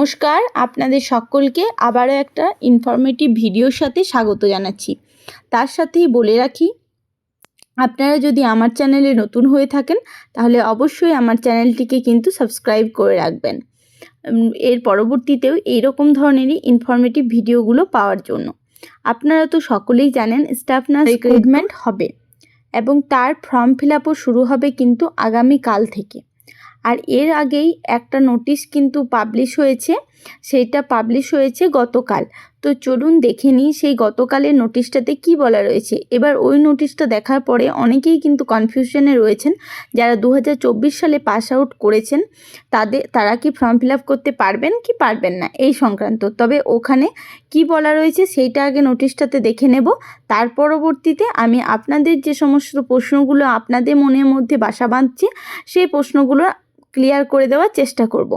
নমস্কার আপনাদের সকলকে আবারও একটা ইনফরমেটিভ ভিডিওর সাথে স্বাগত জানাচ্ছি তার সাথেই বলে রাখি আপনারা যদি আমার চ্যানেলে নতুন হয়ে থাকেন তাহলে অবশ্যই আমার চ্যানেলটিকে কিন্তু সাবস্ক্রাইব করে রাখবেন এর পরবর্তীতেও এইরকম ধরনেরই ইনফরমেটিভ ভিডিওগুলো পাওয়ার জন্য আপনারা তো সকলেই জানেন স্টাফ নার্স রিক্রুটমেন্ট হবে এবং তার ফর্ম ফিল শুরু হবে কিন্তু আগামী কাল থেকে আর এর আগেই একটা নোটিশ কিন্তু পাবলিশ হয়েছে সেইটা পাবলিশ হয়েছে গতকাল তো চলুন দেখে নিই সেই গতকালের নোটিশটাতে কি বলা রয়েছে এবার ওই নোটিশটা দেখার পরে অনেকেই কিন্তু কনফিউশনে রয়েছেন যারা দু সালে পাস আউট করেছেন তাদের তারা কি ফর্ম ফিল করতে পারবেন কি পারবেন না এই সংক্রান্ত তবে ওখানে কি বলা রয়েছে সেইটা আগে নোটিশটাতে দেখে নেব তার পরবর্তীতে আমি আপনাদের যে সমস্ত প্রশ্নগুলো আপনাদের মনের মধ্যে বাসা বাঁধছে সেই প্রশ্নগুলোর ক্লিয়ার করে দেওয়ার চেষ্টা করব।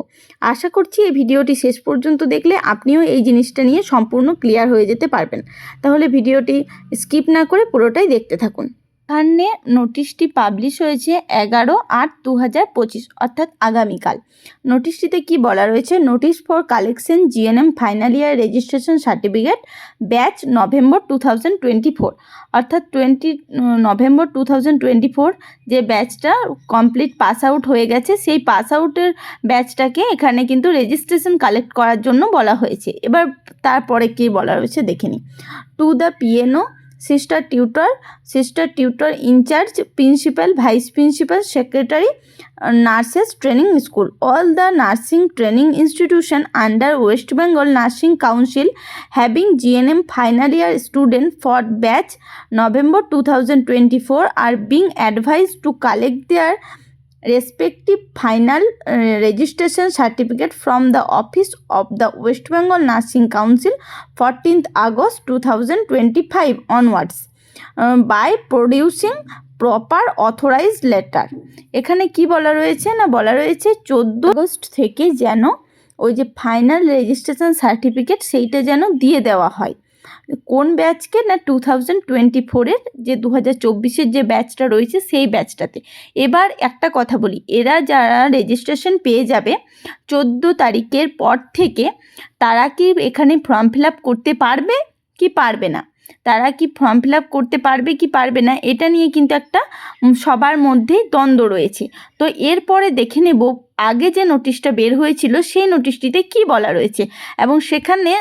আশা করছি এই ভিডিওটি শেষ পর্যন্ত দেখলে আপনিও এই জিনিসটা নিয়ে সম্পূর্ণ ক্লিয়ার হয়ে যেতে পারবেন তাহলে ভিডিওটি স্কিপ না করে পুরোটাই দেখতে থাকুন এখানে নোটিশটি পাবলিশ হয়েছে এগারো আট দু হাজার পঁচিশ অর্থাৎ আগামীকাল নোটিশটিতে কি বলা রয়েছে notice for collection GNM final year registration certificate batch November two thousand twenty four অর্থাৎ twenty November two thousand twenty four যে ব্যাচটা কমপ্লিট পাস আউট হয়ে গেছে সেই পাস আউটের ব্যাচটাকে এখানে কিন্তু রেজিস্ট্রেশন কালেক্ট করার জন্য বলা হয়েছে এবার তারপরে কি বলা রয়েছে দেখে নিই to the PNO sister tutor in charge, principal, vice principal, secretary, uh, nurses training school. All the nursing training institution under West Bengal Nursing Council having GNM final year student for batch November 2024 are being advised to collect their respective final registration certificate from the office of the West Bengal nursing council fourteenth August two thousand twenty five onwards by producing proper authorise letter এখানে কি বলা রয়েছে না বলা রয়েছে চোদ্দো August থেকে যেন ওই যে ফাইনাল রেজিস্ট্রেশন সার্টিফিকেট সেইটা যেন দিয়ে দেওয়া হয় কোন ব্যাচকে না টু থাউজেন্ড টোয়েন্টি ফোরের যে দু হাজার চব্বিশের যে ব্যাচটা রয়েছে সেই ব্যাচটাতে এবার একটা কথা বলি এরা যারা রেজিস্ট্রেশন পেয়ে যাবে চোদ্দো তারিখের পর থেকে তারা কি এখানে ফর্ম ফিল আপ করতে পারবে কি পারবে না তারা কি ফর্ম ফিল আপ করতে পারবে কি পারবে না এটা নিয়ে কিন্তু একটা সবার মধ্যেই দ্বন্দ্ব রয়েছে তো এরপরে দেখে নেব আগে যে নোটিশটা বের হয়েছিল সেই নোটিশটিতে কি বলা রয়েছে এবং সেখানে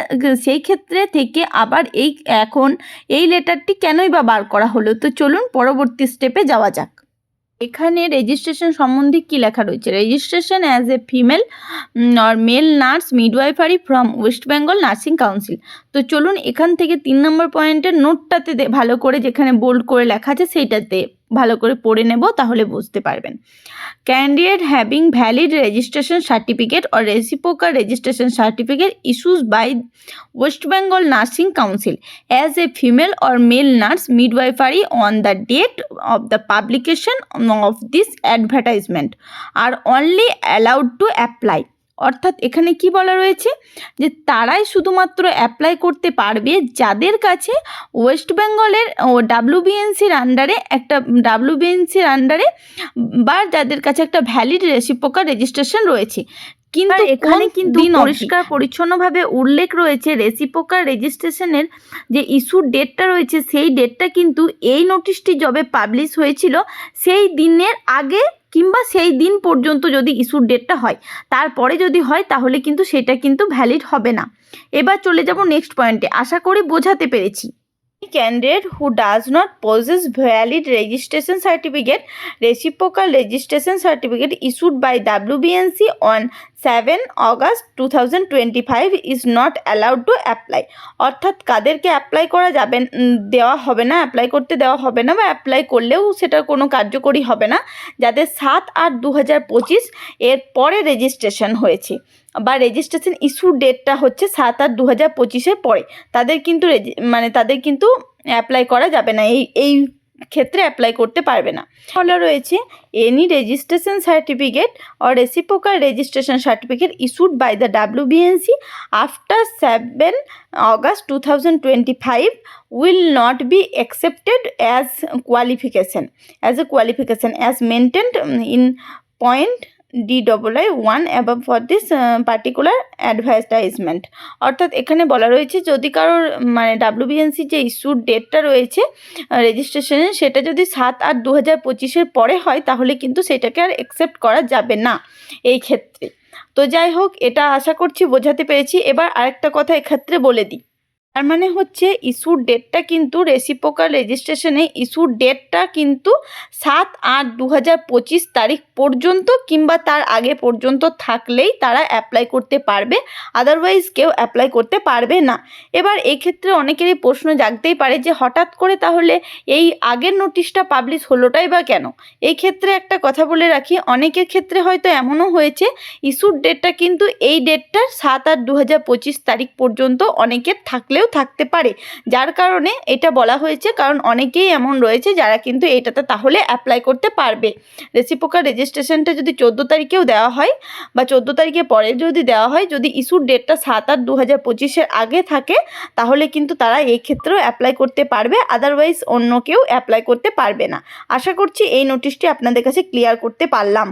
সেই ক্ষেত্রে থেকে আবার এই এখন এই লেটারটি কেনই বা বার করা হলো তো চলুন পরবর্তী স্টেপে যাওয়া যাক এখানে রেজিস্ট্রেশন সম্বন্ধে কি লেখা রয়েছে registration as a female or male nurse midwifery from West Bengal nursing council তো চলুন এখান থেকে তিন নম্বর পয়েন্টের নোটটাতে ভালো করে যেখানে বোল্ড করে লেখা আছে সেইটাতে ভালো করে পড়ে নেব তাহলে বুঝতে পারবেন candidate having valid registration certificate or reciprocal registration certificate issues by West Bengal nursing council as a female or male nurse midwifery on the date of the publication of this advertisement are only allowed to apply অর্থাৎ এখানে কি বলা রয়েছে যে তারাই শুধুমাত্র apply করতে পারবে যাদের কাছে ওয়েস্ট বেঙ্গলের ও ডাব্লিউবিএনসির আন্ডারে একটা ডাব্লিউবিএনসির আন্ডারে বা যাদের কাছে একটা ভ্যালিড রেসিপোকার রেজিস্ট্রেশন রয়েছে কিন্তু এখানে কিন্তু পরিষ্কার পরিচ্ছন্নভাবে উল্লেখ রয়েছে রেসিপোকার রেজিস্ট্রেশনের যে ইস্যুর ডেটটা রয়েছে সেই ডেটটা কিন্তু এই নোটিশটি যবে পাবলিশ হয়েছিল সেই দিনের আগে কিংবা সেই দিন পর্যন্ত যদি ইস্যুর ডেটটা হয় তারপরে যদি হয় তাহলে কিন্তু সেটা কিন্তু ভ্যালিড হবে না এবার চলে যাব নেক্সট পয়েন্টে আশা করি বোঝাতে পেরেছি candidate who does not possess valid registration certificate reciprocal registration certificate issued by WBNC on seven August two thousand twenty five is not allowed to apply অর্থাৎ কাদেরকে অ্যাপ্লাই করা যাবে দেওয়া হবে না অ্যাপ্লাই করতে দেওয়া হবে না বা অ্যাপ্লাই করলেও সেটা কোনো কার্যকরী হবে না যাদের সাত আট দু হাজার পঁচিশ এর পরে রেজিস্ট্রেশন হয়েছে বা রেজিস্ট্রেশন ইস্যু ডেটটা হচ্ছে সাত আট দু হাজার পঁচিশের পরে তাদের কিন্তু মানে তাদের কিন্তু অ্যাপ্লাই করা যাবে না এই এই ক্ষেত্রে অ্যাপ্লাই করতে পারবে না ফলে রয়েছে any registration certificate or reciprocal registration certificate issued by the W BNC after seven August two thousand twenty five accepted as qualification as a qualification as maintained in point D double I one above for this particular advertisement অর্থাৎ এখানে বলা রয়েছে যদি কারোর মানে WBNC যে ইস্যুর ডেটটা রয়েছে রেজিস্ট্রেশনে সেটা যদি সাত আর দু হাজার পঁচিশের পরে হয় তাহলে কিন্তু সেটাকে আর অ্যাকসেপ্ট করা যাবে না এই ক্ষেত্রে তো যাই হোক এটা আশা করছি বোঝাতে পেরেছি এবার আরেকটা কথা এক্ষেত্রে বলে দিই তার মানে হচ্ছে ইস্যুর ডেটটা কিন্তু রেসিপোকার রেজিস্ট্রেশনে ইস্যুর ডেটটা কিন্তু সাত আট দু তারিখ পর্যন্ত কিংবা তার আগে পর্যন্ত থাকলেই তারা অ্যাপ্লাই করতে পারবে আদারওয়াইজ কেউ অ্যাপ্লাই করতে পারবে না এবার এক্ষেত্রে অনেকেরই প্রশ্ন জাগতেই পারে যে হঠাৎ করে তাহলে এই আগের নোটিশটা পাবলিশ হলোটাই বা কেন এই ক্ষেত্রে একটা কথা বলে রাখি অনেকের ক্ষেত্রে হয়তো এমনও হয়েছে ইস্যুর ডেটটা কিন্তু এই ডেটটার সাত আট দু তারিখ পর্যন্ত অনেকের থাকলে হয়েও থাকতে পারে যার কারণে এটা বলা হয়েছে কারণ অনেকেই এমন রয়েছে যারা কিন্তু এটাতে তাহলে অ্যাপ্লাই করতে পারবে রেসিপোকার রেজিস্ট্রেশনটা যদি চোদ্দো তারিখেও দেওয়া হয় বা চোদ্দো তারিখে পরে যদি দেওয়া হয় যদি ইস্যুর ডেটটা সাত আট দু হাজার পঁচিশের আগে থাকে তাহলে কিন্তু তারা এই ক্ষেত্রেও অ্যাপ্লাই করতে পারবে আদারওয়াইজ অন্য কেউ অ্যাপ্লাই করতে পারবে না আশা করছি এই নোটিশটি আপনাদের কাছে ক্লিয়ার করতে পারলাম